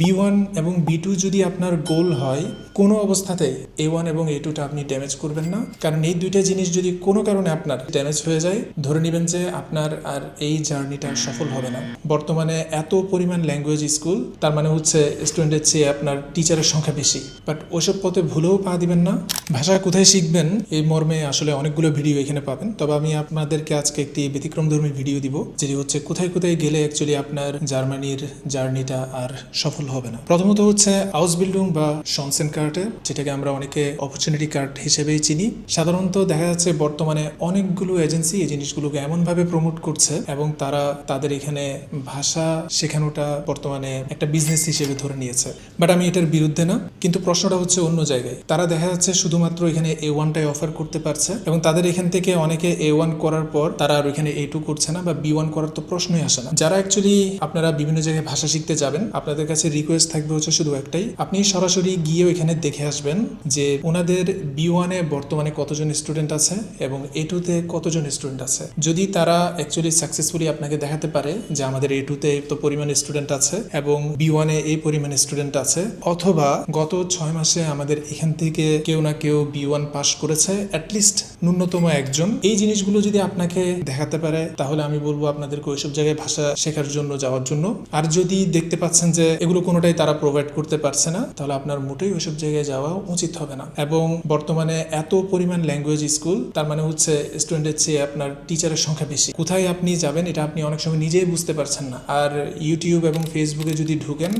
B one এবং B two যদি আপনার গোল হয়, কোনো অবস্থাতে এ ওয়ান এবং এ টুটা আপনি ড্যামেজ করবেন না। কারণ এই দুইটা জিনিস যদি কোনো কারণে আপনার ড্যামেজ হয়ে যায়, ধরে নেবেন যে আপনার আর এই জার্নিটা সফল হবে না। বর্তমানে এত পরিমাণ ল্যাঙ্গুয়েজ স্কুল তার মানে হচ্ছে স্টুডেন্টের চেয়ে আপনার টিচারের সংখ্যা বেশি। বাট ওইসব পথে ভুলেও পা দিবেন না। ভাষা কোথায় শিখবেন, এই মর্মে আসলে অনেকগুলো ভিডিও এখানে পাবেন। তবে আমি আপনাদেরকে আজকে একটি ব্যতিক্রমধর্মী ভিডিও দিব, যেটি হচ্ছে কোথায় কোথায় গেলে অ্যাকচুয়ালি আপনার জার্মানির জার্নিটা আর সফল হবে না। প্রথমত হচ্ছে হাউস বিল্ডিং বা শনসেন কার্টে, যেটাকে আমরা অনেকে অপরচুনিটি কার্ড হিসেবেই চিনি। সাধারণত দেখা যাচ্ছে বর্তমানে অনেকগুলো এজেন্সি এই জিনিসগুলোকে এমনভাবে প্রমোট করছে এবং তারা তাদের এখানে ভাষা শেখানোটা বর্তমানে একটা বিজনেস হিসেবে ধরে নিয়েছে। বাট আমি এটার বিরুদ্ধে না, কিন্তু প্রশ্নটা হচ্ছে অন্য জায়গায়। তারা দেখা যাচ্ছে শুধুমাত্র এখানে এ ওয়ানটাই অফার করতে পারছে এবং তাদের এখান থেকে অনেকে এ ওয়ান করার পর তারা আর এখানে এ টু করছে না বা বি ওয়ান করার তো প্রশ্নই আসে না। যারা অ্যাকচুয়ালি আপনারা বিভিন্ন জায়গায় ভাষা শিখতে যাবেন, আপনাদের কাছে রিকোয়েস্ট থাকবে হচ্ছে শুধু একটাই। আপনি সরাসরি গিয়ে ওইখানে দেখে আসবেন যে ওনাদের বি ওয়ানে বর্তমানে কতজন স্টুডেন্ট আছে এবং এ টুতে কতজন স্টুডেন্ট আছে। যদি তারা অ্যাকচুয়ালি সাকসেসফুলি আপনাকে দেখাতে পারে যে আমাদের এ টুতে তো পরিমাণ স্টুডেন্ট আছে এবং বি ওয়ানে এই পরিমাণ স্টুডেন্ট আছে, অথবা গত ছয় মাসে আমাদের এখান থেকে কেউ না কেউ বি ওয়ান পাস করেছে অ্যাটলিস্ট ন্যূনতম একজন। এই জিনিসগুলো যদি আপনাকে দেখাতে পারে, তাহলে আমি বলব আপনাদেরকে ওইসব জায়গায় ভাষা শেখার জন্য, যাওয়ার জন্য। আর যদি দেখতে পাচ্ছেন যে এগুলো কোনোটাই তারা প্রোভাইড করতে পারছে না, তাহলে আপনার মোটেই ওইসব জায়গায় যাওয়া উচিত হবে না। এবং বর্তমানে এত পরিমাণ ল্যাঙ্গুয়েজ স্কুল তার মানে হচ্ছে স্টুডেন্টের চেয়ে আপনার টিচারের সংখ্যা বেশি। কোথায় আপনি যাবেন, এটা আপনি অনেক সময় নিজেই বুঝতে পারছেন না। আর ইউটিউব এবং ফেসবুকে যদি ঢুকেন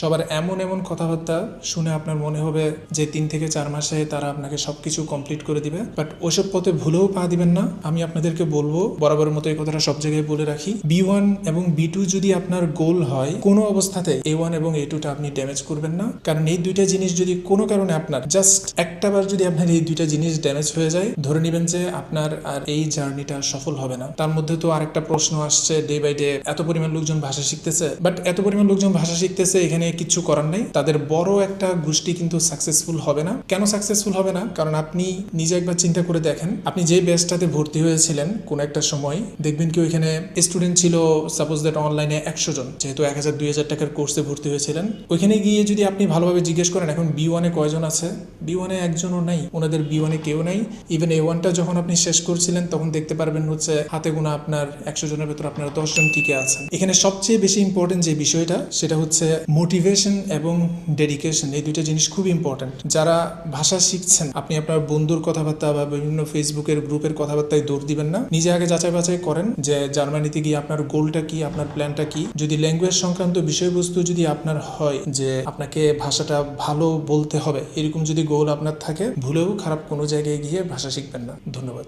সবার এমন এমন কথাবার্তা শুনে আপনার মনে হবে যে তিন থেকে চার মাসে তারা আপনাকে সবকিছু কমপ্লিট করে দিবে। বাট ওসব পথে ভুলেও পা দিবেন না। আমি আপনাদেরকে বলব বরাবর মতো এই কথাটা সব জায়গায় বলে রাখি। বি ওয়ান এবং বি টু যদি আপনার গোল হয়, কোনো অবস্থাতে এ ওয়ান এবং এ টুটা আপনি ড্যামেজ করবেন না। কারণ এই দুইটা জিনিস যদি কোনো কারণে আপনার জাস্ট একটা বার যদি আপনার এই দুইটা জিনিস ড্যামেজ হয়ে যায়, ধরে নেবেন যে আপনার আর এই জার্নিটা সফল হবে না। তার মধ্যে তো আরেকটা প্রশ্ন আসছে ডে বাই ডে এত পরিমাণ লোকজন ভাষা শিখতেছে। বাট এত পরিমাণ লোকজন ভাষা শিখতেছে, এখানে কিচ্ছু করার নেই। তাদের বড় একটা গোষ্ঠী কিন্তু সাকসেসফুল হবে না। কেন সাকসেসফুল হবে না? কারণ আপনি নিজে একবার চিন্তা করে দেখেন, আপনি যে ব্যাচটাতে ভর্তি হয়েছিলেন কোন একটা সময়, দেখবেন কি ওইখানে স্টুডেন্ট ছিল সাপোজ দ্যাট অনলাইনে একশো জন, যেহেতু এক হাজার, দুই হাজার টাকার কোর্সে ভর্তি হয়েছিলেন। ওইখানে গিয়ে যদি আপনি ভালোভাবে জিজ্ঞেস করেন, এখন বি ওয়ানে কয়জন আছে? বি ওয়ানে একজনও নাই, ওনাদের বি ওয়ানে কেউ নাই। ইভেন এ ওয়ানটা যখন আপনি শেষ করছিলেন, তখন দেখতে পারবেন হচ্ছে হাতে গোনা আপনার একশো জনের ভেতর আপনার দশজন টিকে আছেন। এখানে সবচেয়ে বেশি ইম্পর্টেন্ট যে বিষয়টা, সেটা হচ্ছে মোটিভেশন এবং ডেডিকেশন এই দুইটা জিনিস খুব ইম্পর্টেন্ট যারা ভাষা শিখছেন, আপনি আপনার বন্ধুর কথাবার্তা বা বিভিন্ন ফেসবুকের গ্রুপের কথাবার্তায় দৌড় দিবেন না। নিজে আগে যাচাই বাছাই করেন যে জার্মানিতে গিয়ে আপনার গোলটা কি, আপনার প্ল্যানটা কি। যদি ল্যাঙ্গুয়েজ সংক্রান্ত বিষয়বস্তু যদি আপনার হয় যে আপনাকে ভাষাটা ভালো বলতে হবে, এরকম যদি গোল আপনার থাকে, ভুলেও খারাপ কোনো জায়গায় গিয়ে ভাষা শিখবেন না। ধন্যবাদ।